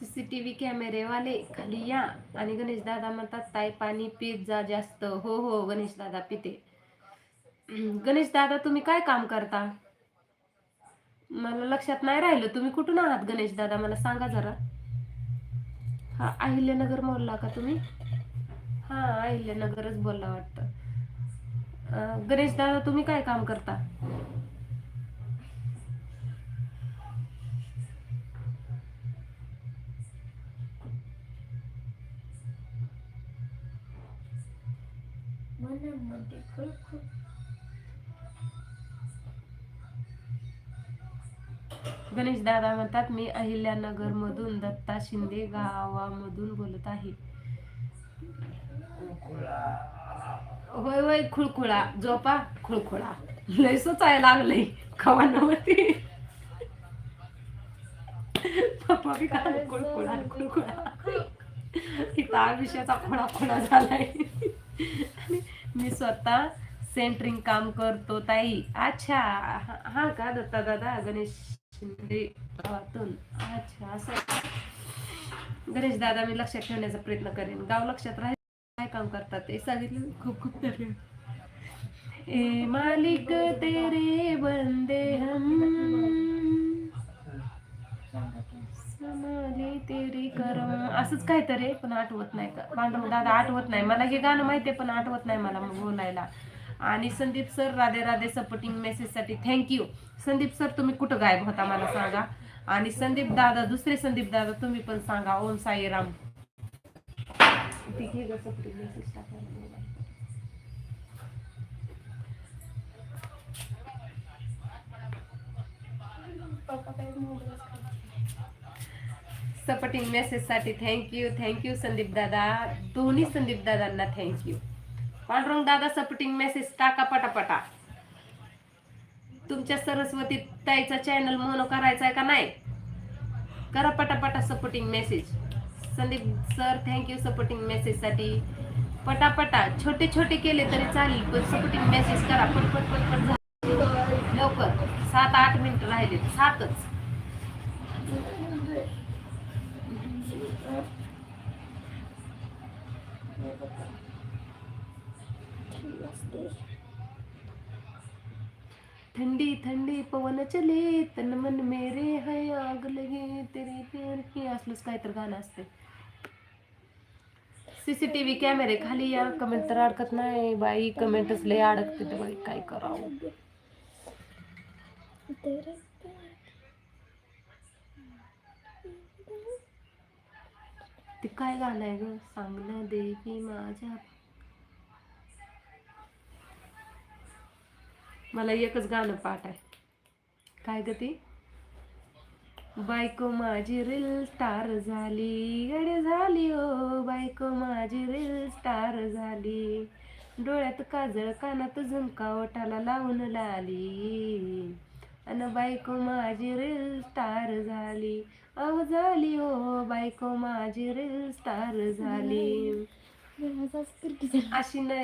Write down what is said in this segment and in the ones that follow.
CCTV कॅमेरेवाले खाली या. आणि गणेश दादा म्हणतात ताई पाणी पीत जा जास्त. हो हो गणेश दादा पिते. गणेश दादा तुम्ही काय काम करता? मला लक्षात नाही राहिलं. तुम्ही कुठून आहात गणेश दादा? मला सांगा जरा. हा अहिल्यानगर बोलला का तुम्ही? हा अहिल्यानगरच बोलला वाटतं. गणेश दादा तुम्ही काय काम करता? खूप गणेश दादा म्हणतात मी अहिल्यानगर मधून दत्ता शिंदे गावामधून बोलत आहे. होय होय खुळखुळा. झोपा खुळखुळा. लय सुचायला लागलंय खवानावरती. पप्पा बी काय खुळखुळा खुळखुळा. आयुष्याचा खोडा खोडा झालाय मी स्वतः सेंटरिंग काम करतो ताई. अच्छा. हा- का दत्ता दादा? गणेश गावातून. अच्छा असं गणेश दादा मी लक्षात ठेवण्याचा प्रयत्न करेन. गाव लक्षात राहील काय काम करतात ते सांगितलं खूप खूप धन्यवाद. ए मालिक तेरे बंदे हम. समाली तेरे करम. असंच काहीतरी पण आठवत नाही का? पांडव दादा आठवत नाही. मला हे गाणं माहितीये पण आठवत नाही मला मग बोलायला. आणि संदीप सर राधे राधे सपोर्टिंग मेसेजसाठी थँक्यू संदीप सर तुम्ही कुठं गायब होता मला सांगा? आणि संदीप दादा दुसरे संदीप दादा तुम्ही पण सांगा. ओम साईराम. message टाकायला. Supporting मेसेजसाठी thank you thank you Sandeep दादा. दोन्ही संदीप दादांना थँक्यू पांडुरंग दादा सपोर्टिंग मेसेज टाका पटापटा. तुमच्या सरस्वती ताईचा चॅनल मोनो करायचा आहे का नाही? करा पटापटा supporting message Sandeep sir thank you supporting मेसेजसाठी पटापटा छोटे छोटे केले तरी चालेल पण सपोर्टिंग मेसेज करा. पटपट पटपट लवकर. सात आठ मिनिट राहिले सातच. ठंडी ठंडी पवन चले, तन मन मेरे है, आग लगे तेरे प्यार की असलंच काय तर गाणं असते। सीसीटीव्ही कॅमेरे खाली या, कमेंट तर अडकत नाही, बाई कमेंटच लय अडकते तर बाई, काय करावं? ते काय गाणं आहे ग? सांगणं दे की माझ्या मला एकच गाणं पाठ आहे. काय ग ती? बायको माझी रील स्टार झाली. गडे झाली ओ बायको माझी रील स्टार झाली. डोळ्यात काजळ कानात झुमका ओठाला लावून लाली. अन बायको माझी रील स्टार झाली. अहो झाली ओ बायको माझी रील स्टार झाली? अशी न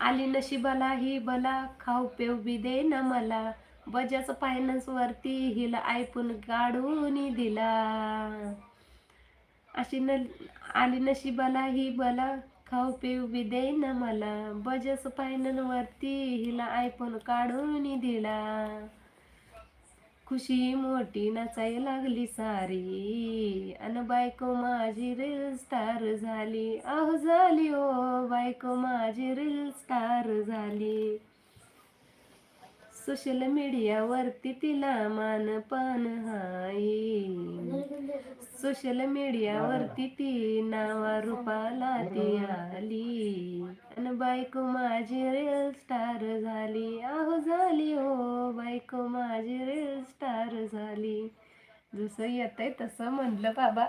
आली नशिबाला ही बला खाऊ पेव बी दे ना मला. बजाज फायनान्स वरती हिला आयफोन काढून दिला. अशी न आली नशिबाला ही बला खाऊ पिऊ बी दे ना मला. बजाज फायनान्स वरती हिला आयफोन काढून दिला. खुशी मोठी नाचाय लागली सारी. अन बायको माझी रील स्टार झाली. अहो झाली ओ बायको माझी रील स्टार झाली. सोशल मीडियावरती तिला मान पण हाई. सोशल मीडियावरती ती नावा रूपाला ती आली. अन बायको माझी रील स्टार झाली. बायको माझी रील स्टार झाली. जसं येतंय तसं म्हणलं बाबा.